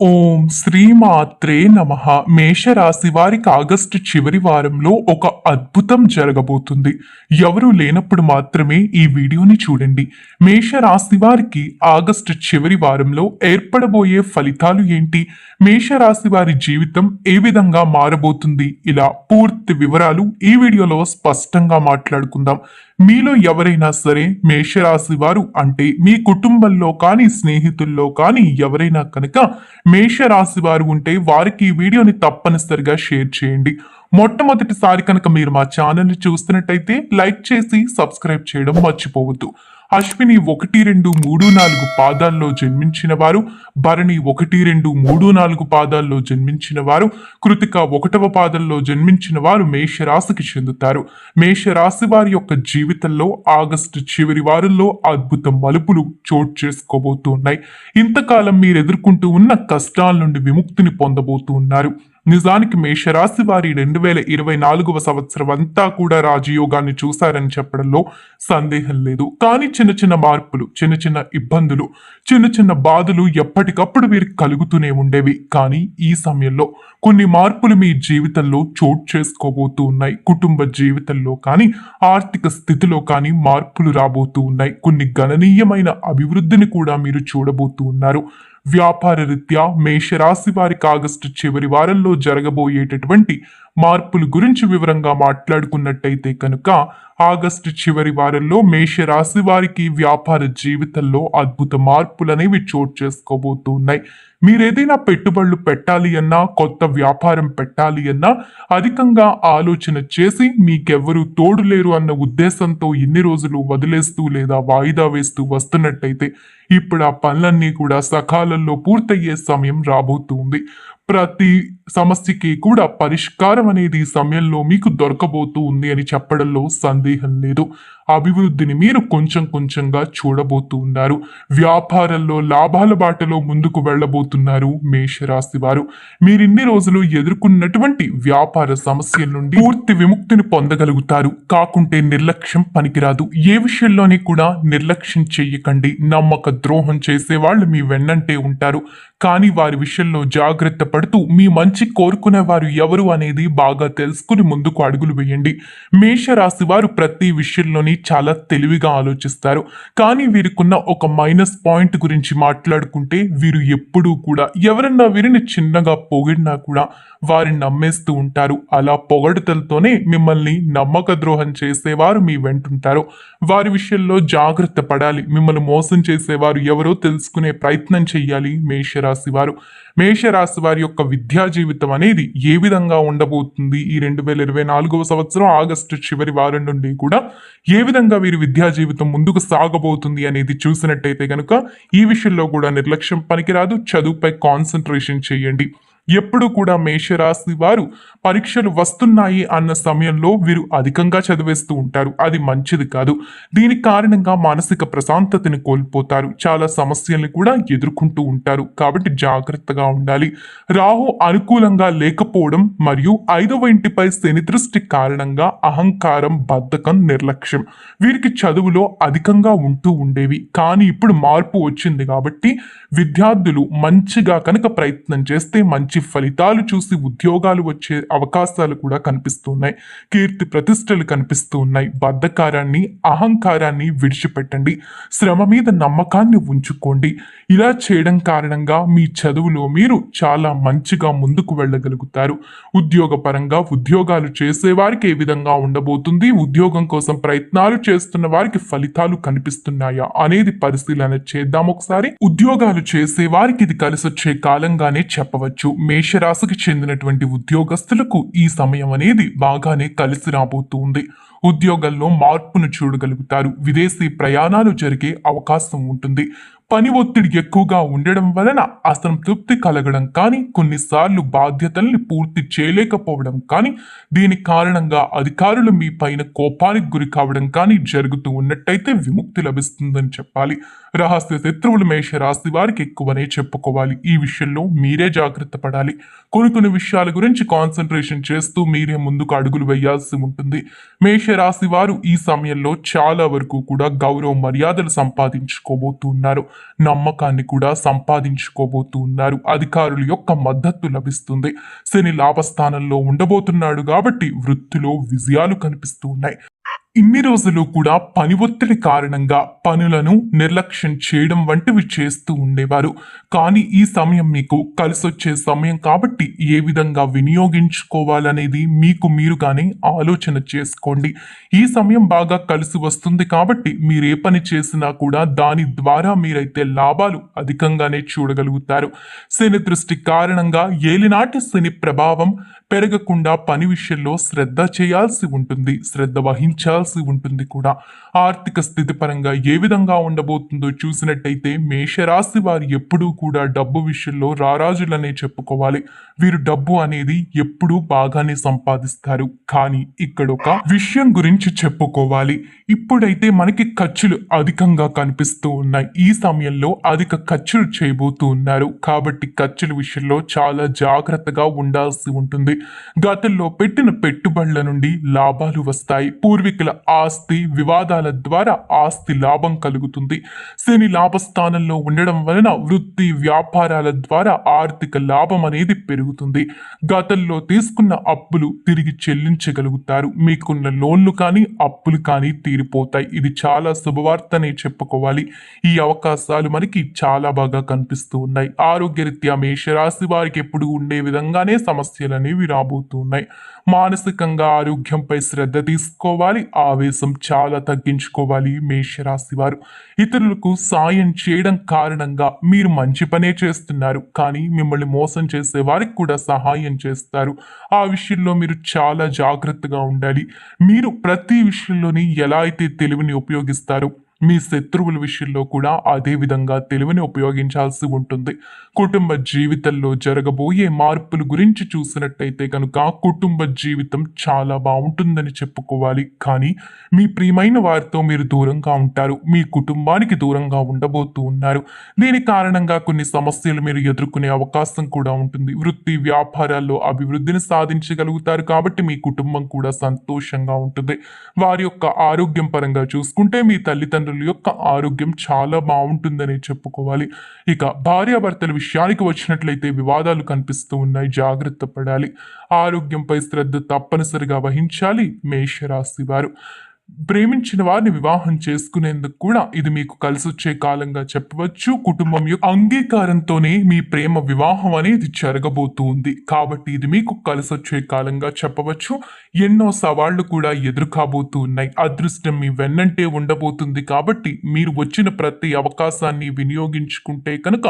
ఓం శ్రీమాత్రే నమ. మేషరాశి వారికి ఆగస్టు చివరి వారంలో ఒక అద్భుతం జరగబోతుంది. ఎవరు లేనప్పుడు మాత్రమే ఈ వీడియోని చూడండి. మేషరాశి వారికి ఆగస్టు చివరి వారంలో ఏర్పడబోయే ఫలితాలు ఏంటి? మేషరాశి వారి జీవితం ఏ విధంగా మారబోతుంది? ఇలా పూర్తి వివరాలు ఈ వీడియోలో స్పష్టంగా మాట్లాడుకుందాం. మీలో ఎవరైనా సరే మేషరాశి వారు అంటే మీ కుటుంబంలో కానీ స్నేహితుల్లో కానీ ఎవరైనా కనుక మేషరాశి వారు ఉంటే వారికి ఈ వీడియోని తప్పనిసరిగా షేర్ చేయండి. మొట్టమొదటిసారి కనుక మీరు మా ఛానల్ని చూస్తున్నట్టయితే లైక్ చేసి సబ్స్క్రైబ్ చేయడం మర్చిపోవద్దు. అశ్విని ఒకటి రెండు మూడు నాలుగు పాదాల్లో జన్మించిన వారు భరణి ఒకటి రెండు మూడు నాలుగు పాదాల్లో జన్మించిన వారు కృతిక ఒకటవ పాదంలో జన్మించిన వారు మేషరాశికి చెందుతారు. మేషరాశి వారి యొక్క జీవితంలో ఆగస్టు చివరి వారంలో అద్భుత మలుపులు చోటు చేసుకోబోతూ ఉన్నాయి ఇంతకాలం మీరు ఎదుర్కొంటూ ఉన్న కష్టాల నుండి విముక్తిని పొందబోతూ ఉన్నారు నిజానికి మేషరాశి వారి రెండు వేల ఇరవై నాలుగవ సంవత్సరం అంతా కూడా రాజయోగాన్ని చూశారని చెప్పడంలో సందేహం లేదు. కానీ చిన్న చిన్న మార్పులు చిన్న చిన్న ఇబ్బందులు చిన్న చిన్న బాధలు ఎప్పటికప్పుడు వీరికి కలుగుతూనే ఉండేవి. కానీ ఈ సమయంలో కొన్ని మార్పులు మీ జీవితంలో చోటు చేసుకోబోతూ ఉన్నాయి. కుటుంబ జీవితంలో కానీ ఆర్థిక స్థితిలో కానీ మార్పులు రాబోతూ ఉన్నాయి. కొన్ని గణనీయమైన అభివృద్ధిని కూడా మీరు చూడబోతూ ఉన్నారు. వ్యాపార రీత్యా మేషరాశి వారికి ఆగస్టు చివరి వారంలో జరగబోయేటటువంటి మార్పుల గురించి వివరంగా మాట్లాడుకున్నట్టయితే కనుక ఆగస్టు చివరి వారంలో మేషరాశి వారికి వ్యాపార జీవితంలో అద్భుత మార్పులు అనేవి చోటు చేసుకోబోతున్నాయి. మీరేదైనా మీరు ఏదైనా పెట్టుబడులు పెట్టాలి అన్నా కొత్త వ్యాపారం పెట్టాలి అన్నా అధికంగా ఆలోచన చేసి మీకెవ్వరూ తోడు లేరు అన్న ఉద్దేశంతో ఇన్ని రోజులు వదిలేస్తూ లేదా వాయిదా వేస్తూ వస్తున్నట్టయితే ఇప్పుడు ఆ పనులన్నీ కూడా సకాలంలో పూర్తయ్యే సమయం రాబోతుంది. ప్రతి సమస్యకి కూడా పరిష్కారం అనేది సమయంలో మీకు దొరకబోతూ ఉంది అని చెప్పడంలో సందేహం లేదు. అభివృద్ధిని మీరు కొంచెం కొంచెంగా చూడబోతూ ఉన్నారు వ్యాపారంలో లాభాల బాటలో ముందుకు వెళ్ళబోతున్నారు మేషరాశి వారు. మీరిన్ని రోజులు ఎదుర్కొన్నటువంటి వ్యాపార సమస్యల నుండి పూర్తి విముక్తిని పొందగలుగుతారు. కాకుంటే నిర్లక్ష్యం పనికిరాదు. ఏ విషయంలోని కూడా నిర్లక్ష్యం చెయ్యకండి. నమ్మక ద్రోహం చేసే వాళ్ళు మీ వెన్నంటే ఉంటారు. కానీ వారి విషయంలో జాగ్రత్త పడుతూ మీ మంచి కోరుకునే వారు ఎవరు అనేది బాగా తెలుసుకుని ముందుకు అడుగులు వేయండి. మేషరాశి వారు ప్రతి విషయంలోని చాలా తెలివిగా ఆలోచిస్తారు. కానీ వీరికున్న ఒక మైనస్ పాయింట్ గురించి మాట్లాడుకుంటే వీరు ఎప్పుడూ కూడా ఎవరన్నా వీరిని చిన్నగా పొగిడినా కూడా వారిని నమ్మేస్తూ ఉంటారు. అలా పొగడుతలతోనే మిమ్మల్ని నమ్మక ద్రోహం చేసేవారు మీ వెంటుంటారు. వారి విషయంలో జాగ్రత్త పడాలి. మిమ్మల్ని మోసం చేసేవారు ఎవరో తెలుసుకునే ప్రయత్నం చేయాలి మేషరాశి వారు. మేషరాశి వారి యొక్క విద్యా జీవితం అనేది ఏ విధంగా ఉండబోతుంది? ఈ రెండు వేల ఇరవై నాలుగవ సంవత్సరం ఆగస్టు చివరి వారం నుండి కూడా ఏ విధంగా వీరి విద్యా జీవితం ముందుకు సాగబోతుంది అనేది చూసినట్టయితే కనుక ఈ విషయంలో కూడా నిర్లక్ష్యం పనికిరాదు. చదువుపై కాన్సన్ట్రేషన్ చేయండి. ఎప్పుడు కూడా మేషరాశి వారు పరీక్షలు వస్తున్నాయి అన్న సమయంలో వీరు అధికంగా చదివేస్తూ ఉంటారు. అది మంచిది కాదు. దీని కారణంగా మానసిక ప్రశాంతతను కోల్పోతారు. చాలా సమస్యల్ని కూడా ఎదుర్కొంటూ ఉంటారు. కాబట్టి జాగ్రత్తగా ఉండాలి. రాహు అనుకూలంగా లేకపోవడం మరియు ఐదవ ఇంటిపై శని దృష్టి కారణంగా అహంకారం బద్ధకం నిర్లక్ష్యం వీరికి చదువులో అధికంగా ఉంటూ ఉండేవి. కానీ ఇప్పుడు మార్పు వచ్చింది కాబట్టి విద్యార్థులు మంచిగా కనుక ప్రయత్నం చేస్తే మంచి ఫలితాలు చూసి ఉద్యోగాలు వచ్చే అవకాశాలు కూడా కనిపిస్తున్నాయి. కీర్తి ప్రతిష్టలు కనిపిస్తూ ఉన్నాయి బద్ధకారాన్ని అహంకారాన్ని విడిచిపెట్టండి. శ్రమ మీద నమ్మకాన్ని ఉంచుకోండి. ఇలా చేయడం కారణంగా మీ చదువులో మీరు చాలా మంచిగా ముందుకు వెళ్ళగలుగుతారు. ఉద్యోగపరంగా ఉద్యోగాలు చేసేవారికి ఏ విధంగా ఉండబోతుంది? ఉద్యోగం కోసం ప్రయత్నాలు చేస్తున్న వారికి ఫలితాలు కనిపిస్తున్నాయా? అనేది పరిశీలన చేద్దాం ఒకసారి. ఉద్యోగాలు చేసే వారికి ఇది కలిసొచ్చే కాలంగానే చెప్పవచ్చు. మేషరాశికి చెందినటువంటి ఉద్యోగస్తులకు ఈ సమయం అనేది బాగానే కలిసి రాబోతుంది. ఉద్యోగంలో మార్పును చూడగలుగుతారు. విదేశీ ప్రయాణాలు జరిగే అవకాశం ఉంటుంది. పని ఒత్తిడి ఎక్కువగా ఉండడం వలన అసంతృప్తి కలగడం కానీ కొన్నిసార్లు బాధ్యతల్ని పూర్తి చేయలేకపోవడం కానీ దీని కారణంగా అధికారులు మీ పైన కోపానికి గురి కావడం కానీ జరుగుతూ ఉన్నట్టయితే విముక్తి లభిస్తుందని చెప్పాలి. రహస్య శత్రువులు మేషరాశి వారికి ఎక్కువనే చెప్పుకోవాలి. ఈ విషయంలో మీరే జాగ్రత్త పడాలి. కొన్ని కొన్ని విషయాల గురించి కాన్సన్ట్రేషన్ చేస్తూ మీరే ముందుకు అడుగులు వేయాల్సి ఉంటుంది. మేష రాశి వారు ఈ సమయంలో చాలా వరకు కూడా గౌరవ మర్యాదలు సంపాదించుకోబోతున్నారు. నమ్మకాన్ని కూడా సంపాదించుకోబోతున్నారు. అధికారుల యొక్క మద్దతు లభిస్తుంది. శని లాభస్థానంలో ఉండబోతున్నాడు కాబట్టి వృత్తిలో విజయాలు కనిపిస్తూ ఉన్నాయి. ఇన్ని రోజులు కూడా పని ఒత్తిడి కారణంగా పనులను నిర్లక్ష్యం చేయడం వంటివి చేస్తూ ఉండేవారు. కానీ ఈ సమయం మీకు కలిసొచ్చే సమయం కాబట్టి ఏ విధంగా వినియోగించుకోవాలనేది మీకు మీరుగానే ఆలోచన చేసుకోండి. ఈ సమయం బాగా కలిసి వస్తుంది కాబట్టి మీరు ఏ పని చేసినా కూడా దాని ద్వారా మీరైతే లాభాలు అధికంగానే చూడగలుగుతారు. శని దృష్టి కారణంగా ఏలినాటి శని ప్రభావం పెరగకుండా పని విషయంలో శ్రద్ధ చేయాల్సి ఉంటుంది శ్రద్ధ వహించాల్సి ఉంటుంది కూడా. ఆర్థిక స్థితి పరంగా ఏ విధంగా ఉండబోతుందో చూసినట్టయితే మేషరాశి వారు ఎప్పుడూ కూడా డబ్బు విషయంలో రారాజులనే చెప్పుకోవాలి. వీరు డబ్బు అనేది ఎప్పుడూ బాగానే సంపాదిస్తారు. కానీ ఇక్కడ ఒక విషయం గురించి చెప్పుకోవాలి. ఇప్పుడైతే మనకి ఖర్చులు అధికంగా కనిపిస్తూ ఉన్నాయి. ఈ సమయంలో అధిక ఖర్చులు చేయబోతూ ఉన్నారు. కాబట్టి ఖర్చుల విషయంలో చాలా జాగ్రత్తగా ఉండాల్సి ఉంటుంది. గతంలో పెట్టిన పెట్టుబడుల నుండి లాభాలు వస్తాయి. పూర్వీకుల ఆస్తి వివాదాల ద్వారా ఆస్తి లాభం కలుగుతుంది. శని లాభస్థానంలో ఉండడం వలన వృత్తి వ్యాపారాల ద్వారా ఆర్థిక లాభం అనేది పెరుగుతుంది. గతంలో తీసుకున్న అప్పులు తిరిగి చెల్లించగలుగుతారు. మీకున్న లోన్లు కానీ అప్పులు కానీ తీరిపోతాయి. ఇది చాలా శుభవార్తనే చెప్పుకోవాలి. ఈ అవకాశాలు మనకి చాలా బాగా కనిపిస్తూ ఉన్నాయి. ఆరోగ్యరీత్యా మేషరాశి వారికి ఎప్పుడు ఉండే విధంగానే సమస్యలు అనేవి రాబోతున్నాయి మానసికంగా ఆరోగ్యంపై శ్రద్ధ తీసుకోవాలి ఆవేశం చాలా తగ్గించుకోవాలి మేషరాశి వారు ఇతరులకు సాయం చేయడం కారణంగా మీరు మంచి పనే చేస్తున్నారు కానీ మిమ్మల్ని మోసం చేసే వారికి కూడా సహాయం చేస్తారు. ఆ విషయంలో మీరు చాలా జాగ్రత్తగా ఉండాలి. మీరు ప్రతి విషయంలోని ఎలా అయితే తెలివిని ఉపయోగిస్తారో మీ శత్రువుల విషయంలో కూడా అదే విధంగా తెలివిని ఉపయోగించాల్సి ఉంటుంది. కుటుంబ జీవితంలో జరగబోయే మార్పుల గురించి చూసినట్టయితే కనుక కుటుంబ జీవితం చాలా బాగుంటుందని చెప్పుకోవాలి. కానీ మీ ప్రియమైన వారితో మీరు దూరంగా ఉంటారు. మీ కుటుంబానికి దూరంగా ఉండబోతూ ఉన్నారు. దీని కారణంగా కొన్ని సమస్యలు మీరు ఎదుర్కొనే అవకాశం కూడా ఉంటుంది. వృత్తి వ్యాపారాల్లో అభివృద్ధిని సాధించగలుగుతారు కాబట్టి మీ కుటుంబం కూడా సంతోషంగా ఉంటుంది. వారి యొక్క ఆరోగ్యం పరంగా చూసుకుంటే మీ తల్లిదండ్రులు యొక్క ఆరోగ్యం చాలా బాగుంటుందని చెప్పుకోవాలి. ఇక భార్యాభర్తల విషయానికి వచ్చినట్లయితే వివాదాలు కనిపిస్తూ ఉన్నాయి. జాగ్రత్త పడాలి. ఆరోగ్యంపై శ్రద్ధ తప్పనిసరిగా వహించాలి. మేషరాశి వారు. ప్రేమించిన వారిని వివాహం చేసుకునేందుకు కూడా ఇది మీకు కలిసి వచ్చే కాలంగా చెప్పవచ్చు. కుటుంబం యొక్క అంగీకారంతోనే మీ ప్రేమ వివాహం అనేది జరగబోతుంది. కాబట్టి ఇది మీకు కలిసి వచ్చే కాలంగా చెప్పవచ్చు. ఎన్నో సవాళ్ళు కూడా ఎదురు కాబోతూ ఉన్నాయి అదృష్టం మీ వెన్నంటే ఉండబోతుంది. కాబట్టి మీరు వచ్చిన ప్రతి అవకాశాన్ని వినియోగించుకుంటే కనుక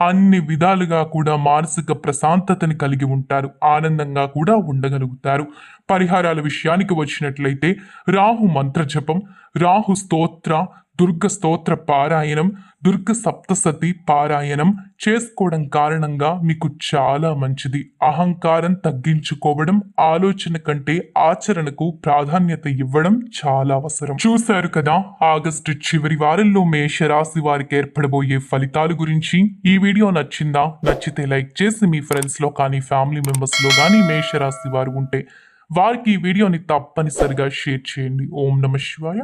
అన్ని విధాలుగా కూడా మానసిక ప్రశాంతతని కలిగి ఉంటారు ఆనందంగా కూడా ఉండగలుగుతారు. పరిహారాల విషయానికి వచ్చినట్లయితే రాహు మంత్ర జపం రాహు స్తోత్ర దుర్గ స్తోత్ర పారాయణం దుర్గ సప్తసతి పారాయణం చేసుకోవడం కారణంగా మీకు చాలా మంచిది. అహంకారం తగ్గించుకోవడం ఆలోచన కంటే ఆచరణకు ప్రాధాన్యత ఇవ్వడం చాలా అవసరం. చూశారు కదా ఆగస్టు చివరి వారంలో మేషరాశి వారికి ఏర్పడబోయే ఫలితాల గురించి. ఈ వీడియో నచ్చిందా? నచ్చితే లైక్ చేసి మీ ఫ్రెండ్స్లో కానీ ఫ్యామిలీ మెంబర్స్లో కానీ మేషరాశి వారు ఉంటే వారికి ఈ వీడియోని తప్పనిసరిగా షేర్ చేయండి. ఓం నమ శివాయ.